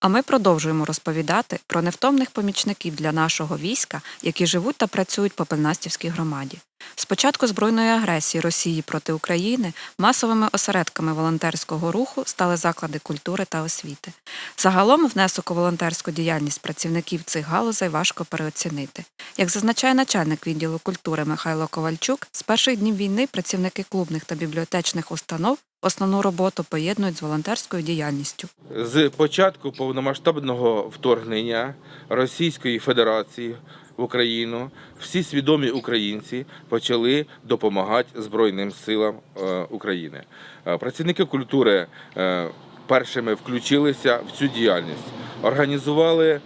А ми продовжуємо розповідати про невтомних помічників для нашого війська, які живуть та працюють по Пельнастівській громаді. З початку збройної агресії Росії проти України масовими осередками волонтерського руху стали заклади культури та освіти. Загалом внесок у волонтерську діяльність працівників цих галузей важко переоцінити. Як зазначає начальник відділу культури Михайло Ковальчук, з перших днів війни працівники клубних та бібліотечних установ основну роботу поєднують з волонтерською діяльністю. З початку повномасштабного вторгнення Російської Федерації в Україну всі свідомі українці почали допомагати Збройним силам е, України. Е, Працівники культури е, першими включилися в цю діяльність, організували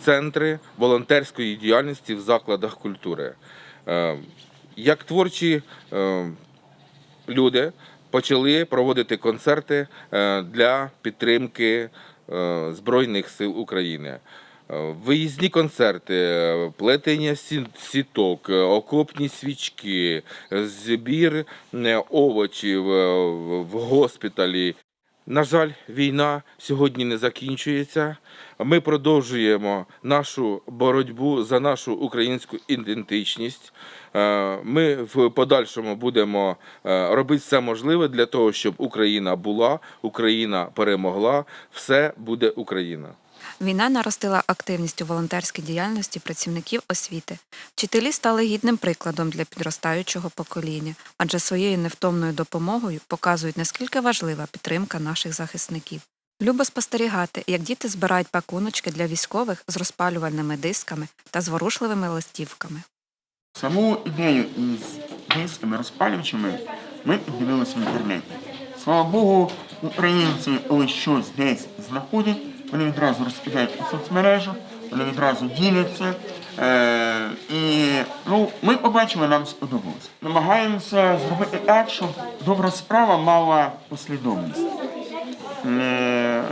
центри волонтерської діяльності в закладах культури. Як творчі люди почали проводити концерти для підтримки Збройних сил України. Виїзні концерти, е, плетення сіток, е, окопні свічки, збір е, овочів в госпіталі. На жаль, війна сьогодні не закінчується. Ми продовжуємо нашу боротьбу за нашу українську ідентичність. Ми в подальшому будемо робити все можливе для того, щоб Україна була, Україна перемогла. Все буде Україна. Війна наростила активність у волонтерській діяльності працівників освіти. Вчителі стали гідним прикладом для підростаючого покоління, адже своєю невтомною допомогою показують, наскільки важлива підтримка наших захисників. Любо спостерігати, як діти збирають пакуночки для військових з розпалювальними дисками та зворушливими листівками. Саму ідею із дисками розпалювачами ми дивилися в інтернеті. Слава Богу, українці, коли щось десь знаходять, вони відразу розкидають у соцмережу, вони відразу діляться. Е, і ну, ми побачили, нам сподобалось. Намагаємося зробити так, щоб добра справа мала послідовність. Е,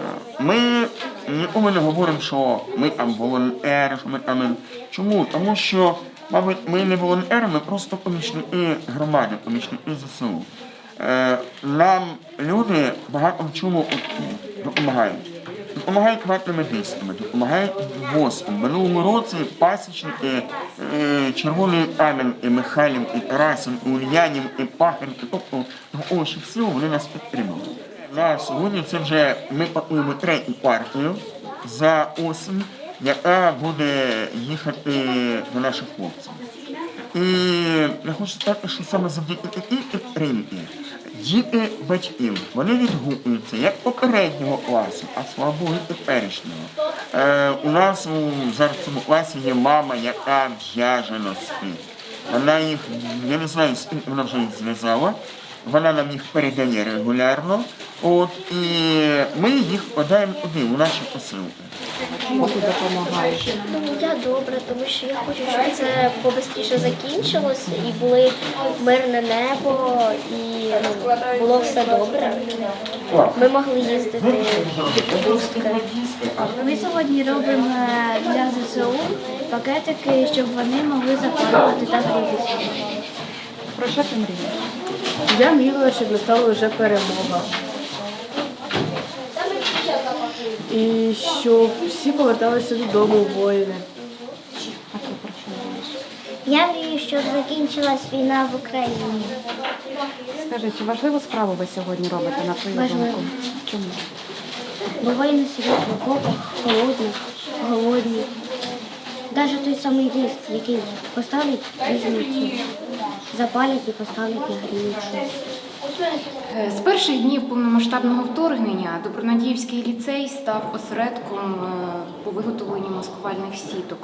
Ми нікому не говоримо, що ми там волонтери, що ми там. Чому? Тому що, мабуть, ми не волонтери, ми просто помічники громади, помічники ЗСУ. Е, Нам люди багато в чому допомагають. Допомагають ватними дисками, допомагають воском. Минулому році пасічники е, Червоної Кам'янки, Михайлів, і Тарасин, і Ульянів, і Пахин, і тобто інших сил вони нас підтримали. На сьогодні це вже ми пакуємо третю партію за осінь, яка буде їхати до наших хлопців. І я хочу сказати, що саме завдяки такій підтримці діти батьків вони відгукуються як попереднього класу, а слава Богу, теперішнього. Е, у нас у зараз класі є мама, яка в'яже носки. Вона їх, я не знаю, з ким вона вже їх зв'язала. Вона нам їх передає регулярно. От, і ми їх вкладаємо туди, у наші посилки. Чому ти допомагаєш? Я добре, тому що я хочу, щоб це побистріше закінчилося і були мирне небо, і ну, було все добре. Ми могли їздити в відпустки. Ми сьогодні робимо для ЗСУ пакетики, щоб вони могли запалювати та грітися. Про що ти мрієш? Я мріяла, щоб настала вже перемога. І щоб всі поверталися додому воїни. Я мрію, щоб закінчилась війна в Україні. Скажи, чи важливу справу ви сьогодні робите на твою Важливо. думку? Чому? Бо воїни сидять в окопах, холодні, голодні. Навіть той самий ліст, який поставлять, візьмуть, запалять і поставлять на грію щось. Е, З перших днів повномасштабного вторгнення Добронадіївський ліцей став осередком е, по виготовленню маскувальних сіток.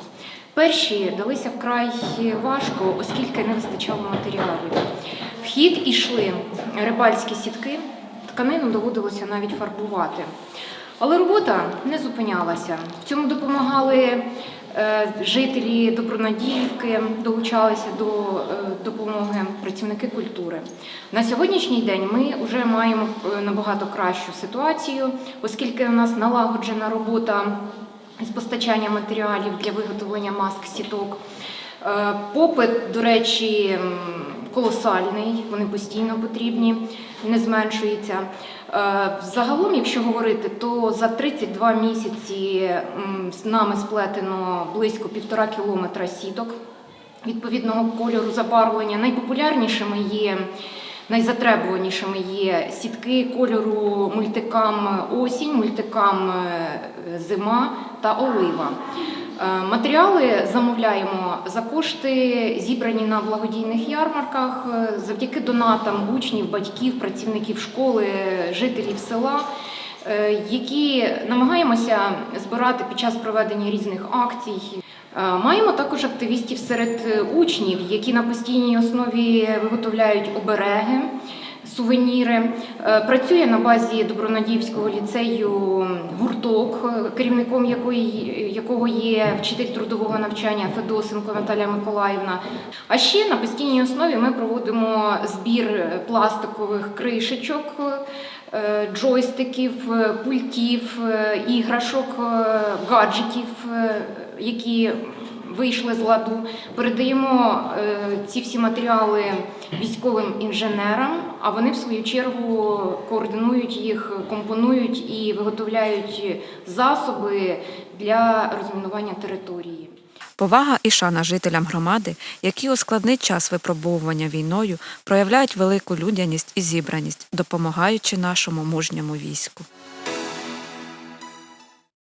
Перші далися вкрай важко, оскільки не вистачало матеріалів. В хід ішли рибальські сітки, тканину доводилося навіть фарбувати. Але робота не зупинялася. В цьому допомагали жителі Добронадіївки, долучалися до е, допомоги працівники культури. На сьогоднішній день ми вже маємо е, набагато кращу ситуацію, оскільки у нас налагоджена робота з постачання матеріалів для виготовлення маск сіток. Е, Попит, до речі, колосальний, вони постійно потрібні, не зменшується. Е, Загалом, якщо говорити, то за 32 місяці з нами сплетено близько півтора кілометра сіток відповідного кольору забарвлення. Найпопулярнішими є, найзатребуванішими є сітки кольору мультикам осінь, мультикам е, зима та олива. Е, Матеріали замовляємо за кошти, зібрані на благодійних ярмарках, е, завдяки донатам учнів, батьків, працівників школи, жителів села, е, які намагаємося збирати під час проведення різних акцій. Маємо також активістів серед учнів, які на постійній основі виготовляють обереги, сувеніри. Е, Працює на базі Добронадіївського ліцею гурток, е, керівником якої, якого є вчитель трудового навчання Федосенко Наталія Миколаївна. А ще на постійній основі ми проводимо збір пластикових кришечок, е, джойстиків, пультів, іграшок, гаджетів, які вийшли з ладу. Передаємо е, ці всі матеріали військовим інженерам, а вони в свою чергу координують їх, компонують і виготовляють засоби для розмінування території. Повага і шана жителям громади, які у складний час випробовування війною проявляють велику людяність і зібраність, допомагаючи нашому мужньому війську.